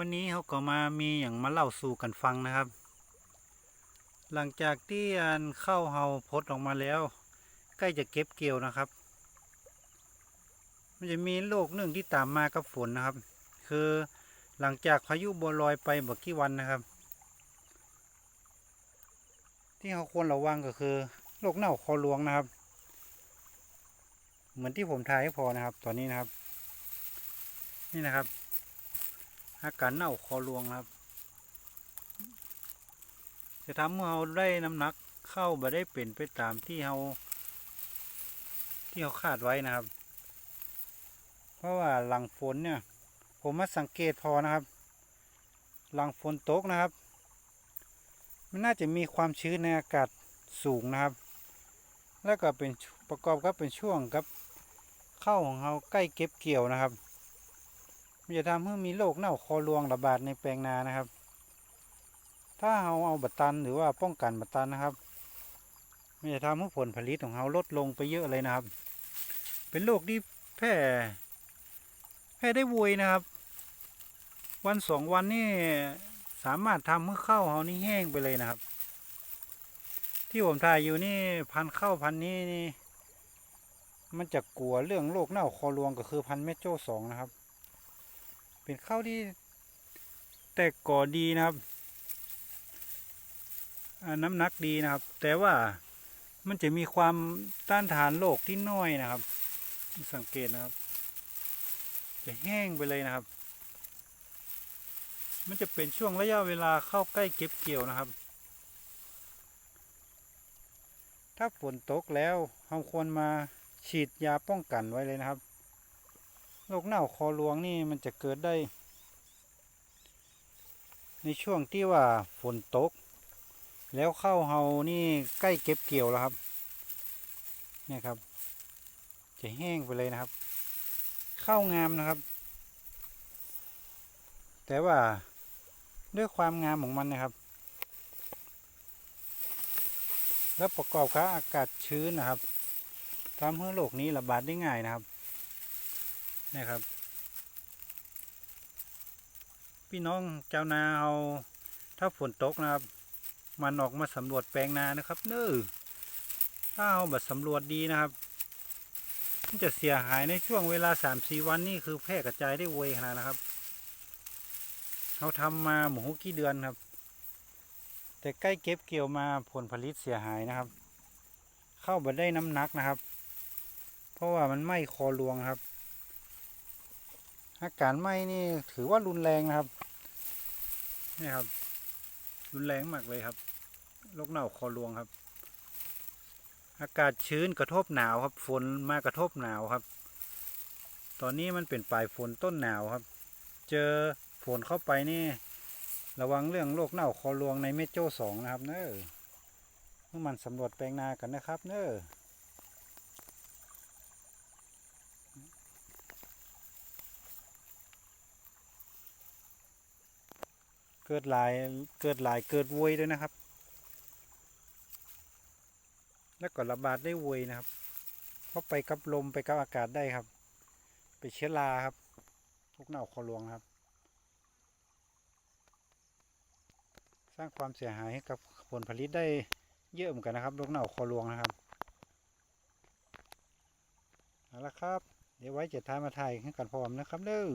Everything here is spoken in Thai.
วันนี้เขาก็มามีอย่างมาเล่าสู่กันฟังนะครับ หลังจากที่อันเข้าเฮาพดออกมาแล้ว ใกล้จะเก็บเกี่ยวนะครับ มันจะมีโรคหนึ่งที่ตามมากับฝนนะครับ คือหลังจากพายุบัวลอยไปบอกกี่วันนะครับ ที่เขาควรระวังก็คือโรคเน่าคอรวงนะครับ เหมือนที่ผมทายให้พอนะครับตอนนี้นะครับ นี่นะครับ อาการเน่าคอรวงครับ จะทำให้เราได้น้ำหนักเข้าบ่ได้เป็นไปตามที่เราที่เราคาดไว้นะครับ เพราะว่าหลังฝนเนี่ย ผมมาสังเกตพอนะครับ หลังฝนตกนะครับ มันน่าจะมีความชื้นในอากาศสูงนะครับ แล้วก็เป็นประกอบกับเป็นช่วงครับ เข้าของเราใกล้เก็บเกี่ยวนะครับ มันจะทำให้มีโรคเน่าคอรวงระบาดในแปลงนานะครับ ถ้าเราเอาบัตตันหรือว่าป้องกันบัตตันนะครับมันจะทำให้ผลผลิตของเราลดลงไปเยอะเลยนะครับ เป็นโรคที่แพร่แพร่ได้วุยนะครับ วันสองวันนี่สามารถทำให้ข้าวเรานี่แห้งไปเลยนะครับ ที่ผมถ่ายอยู่นี่พันข้าวพันนี้นี่มันจะกลัวเรื่องโรคเน่าคอรวงก็คือพันธุ์เมโจสองนะครับ เป็นข้าวที่แตกก่อดีนะครับน้ำหนักดีนะครับ แต่ว่ามันจะมีความต้านทานโรคที่น้อยนะครับ สังเกตนะครับ จะแห้งไปเลยนะครับ มันจะเป็นช่วงระยะเวลาเข้าใกล้เก็บเกี่ยวนะครับ ถ้าฝนตกแล้วเราควรมาฉีดยาป้องกันไว้เลยนะครับ โรคเน่าคอรวงนี่มันจะเกิดได้ ในช่วงที่ว่าฝนตก แล้วเข้าวเฮานี่ใกล้เก็บเกี่ยวแล้วครับ เนี่ยครับ จะแห้งไปเลยนะครับ ข้าวงามนะครับ แต่ว่าด้วยความงามของมันนะครับ แล้วประกอบกับอากาศชื้นนะครับทำให้โรคนี้ระบาดได้ง่ายนะครับ นี่ยครับ พี่น้องเจ้านาเอาถ้าฝนตกนะครับ มันออกมาสำรวจแปลงนานะครับ เน้อถ้าเอาแบบสำรวจดีนะครับ มันจะเสียหายในช่วงเวลาสามสี่วันนี่คือแพร่กระจายได้ไวขนาดนะครับเขาทำมาหมูกี่เดือนครับ แต่ใกล้เก็บเกี่ยวมาผลผลิตเสียหายนะครับ เข้าไปได้น้ำหนักนะครับ เพราะว่ามันไหม้คอรวงครับ อาการไหม้นี่ถือว่ารุนแรงนะครับนี่ครับ รุนแรงมากเลยครับโรคเน่าคอรวงครับ อากาศชื้นกระทบหนาวครับ ฝนมากระทบหนาวครับ ตอนนี้มันเป็นปลายฝนต้นหนาวครับ เจอฝนเข้าไปนี่ ระวังเรื่องโรคเน่าคอรวงในเมโจสองนะครับ เนอะเมื่อมันสำรวจแปลงนากันนะครับ เนอะ เกิดหลายเกิดหลายเกิดวยด้วยนะครับ แล้วก็ระบาดได้วยนะครับเพราะไปกับลมไปกับอากาศได้ครับ ไปเชื้อราครับลูกเน่าคอรวงครับ สร้างความเสียหายให้กับผลผลิตได้เยอะเหมือนกันนะครับลูกเน่าคอรวงนะครับเอาละครับ เดี๋ยวไว้จะท้ายมาถ่ายให้กันพร้อมนะครับเด้อ